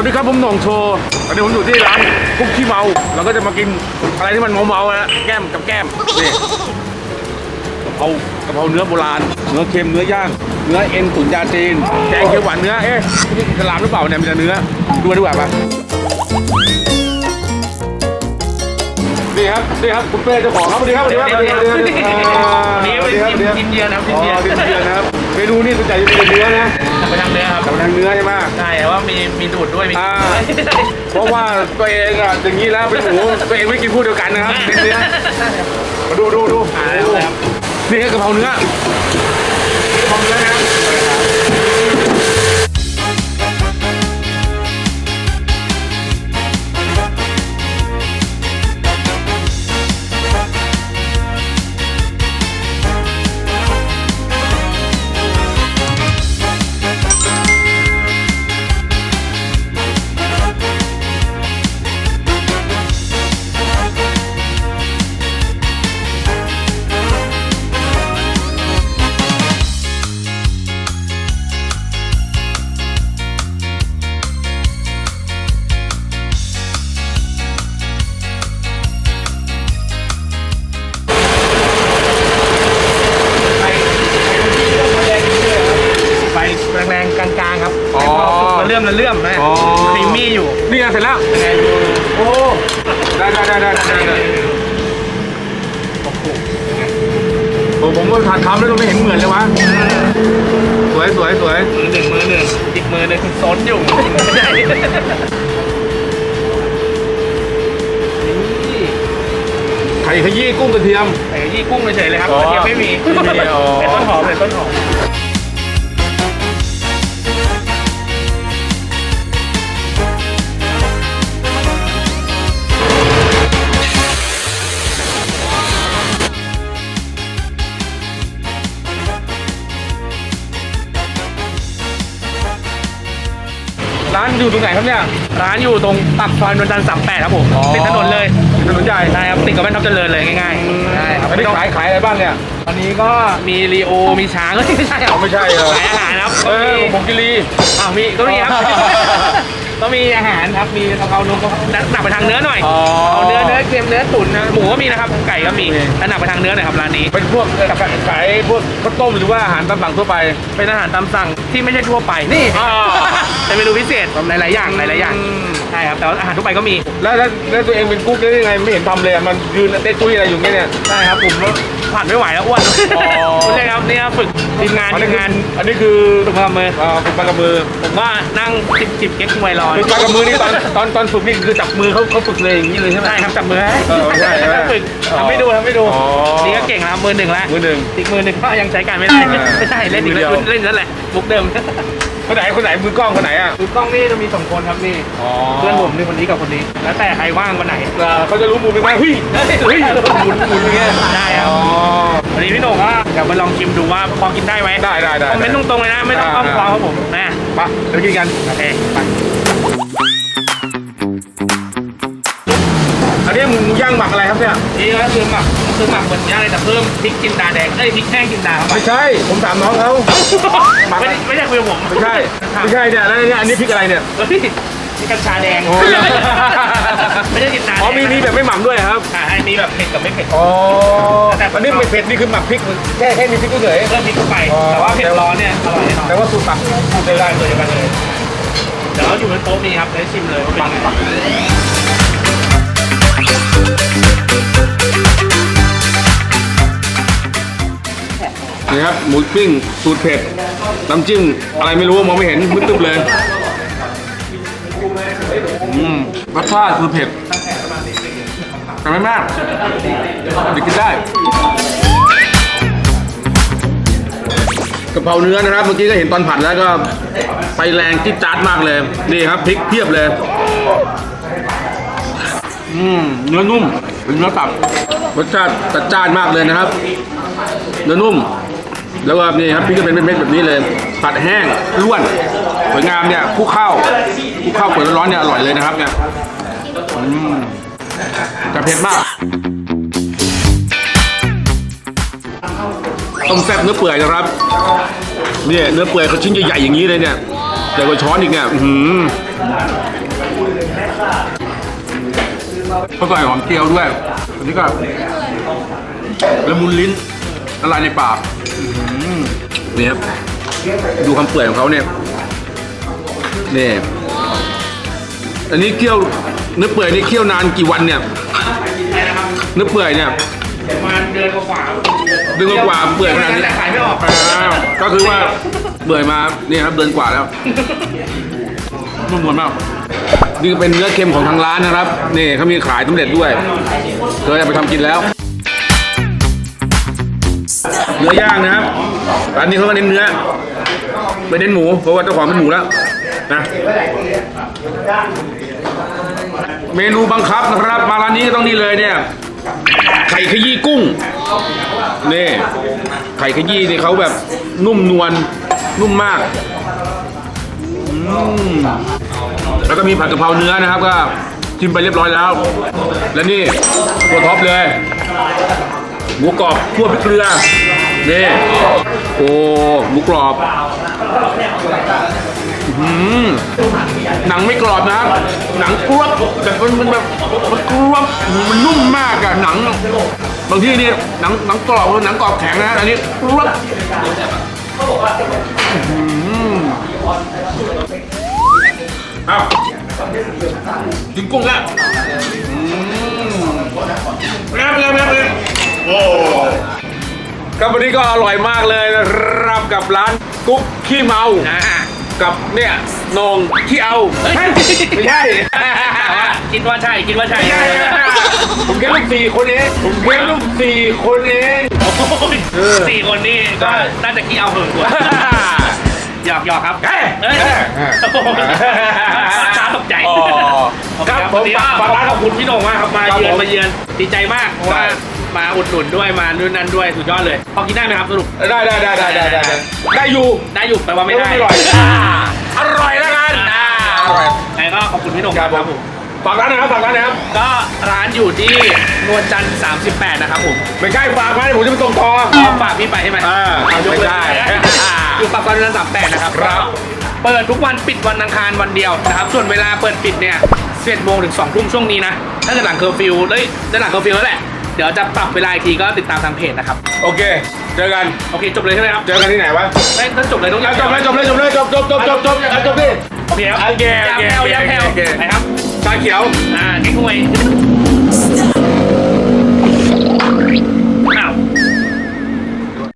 วัสดีครับผมหน่องโชว์ตอนนี้ผมอยู่ที่ร้านคุกขี้เมาเราก็จะมากินอะไรที่มันเมาๆนะแก้มกับแก้มนี่กะเพรากะเพราเนื้อโบราณ เนื้อเค็มเนื้อย่าง เนื้อเอ็นตุ๋นยาจีนแกงเขียวหวานเนื้อเอ๊ะนี่กะลามหรือเปล่าเนี่ยมีแต่เนื้อดูดีกว่าปะนี่ครับนี่ครับคุณเป้เจ้าของครับสวัสดีครับสวัสดีครับสวัสดีครับสวัสดีครับอ่าวันนี้เป็นทีมเยือนครับทีอ๋มอเยือนทีมเยือนนะครับเมนูนี่ส่วนใหญ่จะเป็นเนื้อนะไปทางเนื้อครับกับ ทางเนื้อใช่ไหม ใช่แต่ว่ามีมีดูดด้วยมีอ่า เพราะว่าตัวเองอะอย่างนี้แล้วเป็นหมูตัวเองไม่กินพูดเดียวกันนะครับเป็นเนื้อมาดูดูดูอ่าแล้วครับนี่คือกะเพราเนื้อกะเพราเนื้อนะครับ แรงๆกลางๆครับมันเลื่อมมันเลื่อมนะครีมมี่อยู่นี่ไงเสร็จแล้ว ยังไงดูโอ้ได้ได้ได้ได้ได้ได้โอ้ผมก็ทานทำแล้วเราไม่เห็นเหมือนเลยวะ สวยสวยสวยมือหนึ่งมือหนึ่งอีกมือหนึ่งซนอยู่ไม่ได้นี่ไข่ขยี้กุ้งกระเทียมไอ้ยี่กุ้งเฉยๆเลยครับอ๋อกระเทียมไม่มีไม่มีอ๋อเป็นต้นหอมเป็นต้นหอม ร้านอยู่ตรงไหนครับเนี่ย ร้านอยู่ตรงปากซอยนวลจันทร์สามแปดครับผมอ๋อ ติดถนนเลยถนนใหญ่ใช่ครับติดกับแม่ทับเจริญเลยง่ายๆใช่ครับอันนี้ขายขายอะไรบ้างเนี่ย อันนี้ก็มีรีโอมีช้างเอ้ยไม่ใช่เหรอไม่ใช่เหรอ ขายอาหารครับเอก็อมีผมกิรีอ้าวมีก็มีครับอ๋อ ก็มีอาหารครับ มีกะเพรานุ่มกะเพราหนักไปทางเนื้อหน่อย อ๋อ เอาเนื้อเนื้อเค็มเนื้อตุ๋นนะหมูก็มีนะครับ ไก่ก็มีแต่หนักไปทางเนื้อหน่อยครับร้านนี้ เป็นพวกขายพวกข้าวต้มหรือว่าอาหารตามสั่งทั่วไป เป็นอาหารตามสั่งที่ไม่ใช่ทั่วไป นี่ อ๋อ เป็นเมนูพิเศษหลายๆอย่างหลายๆอย่าง อืม ใช่ครับ แต่ว่าอาหารทั่วไปก็มี แล้วแล้วแล้วตัวเองเป็นกุ๊กได้ยังไงไม่เห็นทำเลยอะมันยืนเต้นตุ้ยอะไรอยู่เนี่ยเนี่ย ใช่ครับผมก็ผ่านไม่ไหวแล้วอ้วนอ๋อไม่ใช่ครับเนี่ยฝึกทีมงานอันทีนี้คืองมานอันนี้คือฝึกมามืออ่าฝึกปากกับมือผมก็นั่งจิบจิบเก๊กมวยรอฝึกปากกับมือนี่ตอนตอนตอนฝึกนี่คือจับมือเขาเขาฝึกเลยอย่างนี้เลยใช่ไหม ใช่ครับจับมือให้เออใช่ใช่ไหมฝึกทำให้ดูทำให้ดูอ๋อ นี่ก็เก่งแล้วมือหนึ่งแล้วมือหนึ่ง อีกมือหนึ่งก็ยังใช้การไม่ได้อ่าไม่ใช่เล่นอีกมือเดีแล้ยววเล่นนั่นแหละบุกเดิม คนไหนคนไหนมือกล้องคนไหนอะคือกล้องนี่จะมีสองคนครับนี่อ๋อเพื่อนผมนี่คนนี้กับคนนี้ แล้วแต่ใครว่างวันไหนเออเขาจะรู้มุมเป็นไงเฮ้ยเฮ้ยหมุนหมุนอย่างเงี้ยได้ครับอ๋อวันนี้พี่โหน่งก็เดี๋ยวมาลองชิมดูว่าพอกินได้ไหมได้ได้ได้คอมเมนต์ตรงๆเลยนะไม่ต้องอ้อมค้อมครับผมนะไปเดี๋ยวกินกันโอเคไปอันนี้หมูย่างหมักอะไรครับเนี่ยนี่ก็คือหมักคือหมักเหมือนย่างเลยแต่เพิ่มพริกจินดาแดงเอ้ยพริกแห้งจินดาเข้าไปไม่ใช่ ผมถามน้องเขาห มักไม่ได้ไม่ใช่คุยกับผมไม่ใช่ไม่ใช่เนี่ยแล้วเนี่ยอันนี้พริกอะไรเนี่ยเฮ้ยนี่กัญชาแดงโอ้ไม่ใช่จินดาแดงอ๋อมีมีแบบไม่หมักด้วยครับอ่าให้มีแบบเผ็ดกับไม่เผ็ดอ๋ออันนี้ไม่เผ็ดนี่คือหมักพริกแค่แค่มีพริกเฉยเพิ่มพริกเข้าไปอ๋อแต่ว่าเผ็ดร้อนเนี่ยอร่อยแน่นอนแต่ว่าสูตรหมักสูตรเดียวกันตัวเดียวกันเลยเดี๋ยวเราอยู่บนโต๊ะนี้ครับได้ชิมเลยว่าเป็นยังไง นี่ครับหมูปิ้งสูตรเผ็ดน้ำจิ้มอะไรไม่รู้มองไม่เห็นมืดตึ๊บเลยอืมรสชาติคือเผ็ดแต่ไม่มากเด็กกินได้กะเพราเนื้อนะครับเมื่อกี้ก็เห็นตอนผัดแล้วก็ไปแรงจิ๊ดจ๊าดมากเลยนี่ครับพริกเพียบเลย อืมเนื้อนุ่มเป็นเนื้อตับรสชาติจัดจ้านมากเลยนะครับ เนื้อนุ่ม แล้วก็นี่ครับพริกก็เป็นเม็ดๆแบบนี้เลยผัดแห้งล้วนสวยงามเนี่ยคลุกข้าวคลุกข้าวเปิดร้อนๆเนี่ยอร่อยเลยนะครับเนี่ยอืมแต่เผ็ดมากต้มแซ่บเนื้อเปื่อยนะครับเนี่ยเนื้อเปื่อยเขาชิ้นใหญ่ๆอย่างนี้เลยเนี่ยญ่กว่าช้อนอีกเนี่ยอื้อหือเขาใส่หอมเจียวด้วยอันนี้ก็ละมุนลิ้น ละลายในปากนี่ครับดูความเปื่อยของเขาเนี่ยนี่อันนี้เคี่ยวเนื้อเปื่อยนี่เคี่ยวนานกี่วันเนี่ยเนื้อเปื่อยเนี่ยประมาณเดือนกว่าเดือนกว่าเปื่อยขนาดนี้ขายไม่ออกก็คือว่าเปื่อยมาเนี่ยครับเดือนกว่าแล้วนุ่มนวลมากนี่เป็นเนื้อเค็มของทางร้านนะครับนี่เขามีขายสำเร็จด้วยเคยไปทำกินแล้ว เนื้อย่างนะครับร้านนี้เขาก็เน้นเนื้อไม่เน้นหมูเพราะว่าเจ้าของเป็นหมูแล้วนะเมนูบังคับนะครับ มาร้านนี้ก็ต้องนี่เลยเนี่ย ไข่ขยี้กุ้งนี่ไข่ขยี้นี่เขาแบบนุ่มนวลนุ่มมากอืมแล้วก็มีผัดกะเพราเนื้อนะครับ ก็ชิมไปเรียบร้อยแล้ว และนี่ตัวท็อปเลย หมูกรอบคั่วพริกเกลือนี่โอ้หมูกรอบอื้อหือหนังไม่กรอบนะ หนังกรอบแต่มันมันแบบมันกรอบมันนุ่มมากอะหนัง บางที่นี่หนังหนังกรอบหนังกรอบแข็งนะอันนี้กรอบอ้าวกินกุ้งแล้วอืมเป็นไงเป็นไงเป็นไงเป็นไงโอ้ ครับวันนี้ก็อร่อยมากเลยนะครับกับร้านกุ๊กขี้เมาอ่ากับเนี่ยโหนงขี้เอาเฮ้ยไม่ใช่คิดว่าใช่คิดว่าใช่ไม่ใช่ ผมแค่ลูกสี่คนเองผมแค่ลูกสี่คนเองโอ้ยสี่คนนี่ก็น่าจะขี้เอาเหินกว่าหยอกหยอกครับเอ้ยเอ้ยเอ้ยโอ้โหช้าตกใจอ๋อโอเครับผมวันนี้ก็ฝากขร้านอบคุณพี่โหน่งมากครับมาครับเยือนผมมาเยือนดีใจมากเพราะว่าใช่ มาอุดหนุนด้วยมาดูนั่นด้วยสุดยอดเลย พอกินได้ไหมครับสรุป ได้ได้ได้ได้ได้ได้ได้อยู่ ได้อยู่แปลว่าไม่ได้ไม่อร่อยอร่อยแล้วกันอ่าอร่อยไงก็ขอบคุณพี่หนุ่มครับผมฝากร้านนะครับฝากร้านนะครับ ก็ร้านอยู่ที่นวลจันทร์38 นะครับผมไม่ใช่ฝากร้านผมจะไปส่งต่อฝากพี่ไปใช่ไหมอ่าไม่ได้อยู่ปากซอยนวลจันทร์38 นะครับครับ เปิดทุกวันปิดวันอังคารวันเดียวนะครับ ส่วนเวลาเปิดปิดเนี่ย11โมงถึง2ทุ่มช่วงนี้นะ ถ้าเกิดหลังเคอร์ฟิวได้ได้หลังเคอร์ฟิวแล้วแหละ เดี๋ยวจะปรับเวลาอีกทีก็ติดตามทางเพจนะครับ โอเค เจอกัน โอเคจบเลยใช่ไหมครับเจอกันที่ไหนวะไม่ต้องจบเลยต้องอะจบเลยจบเลยจบเลยจบจบจบจบจบอะจบดิ โอเคครับโอเคโอเคยาแพลวยาแพลวโอเค ไปครับชาเขียว อ่าเก๊กฮวย Stop.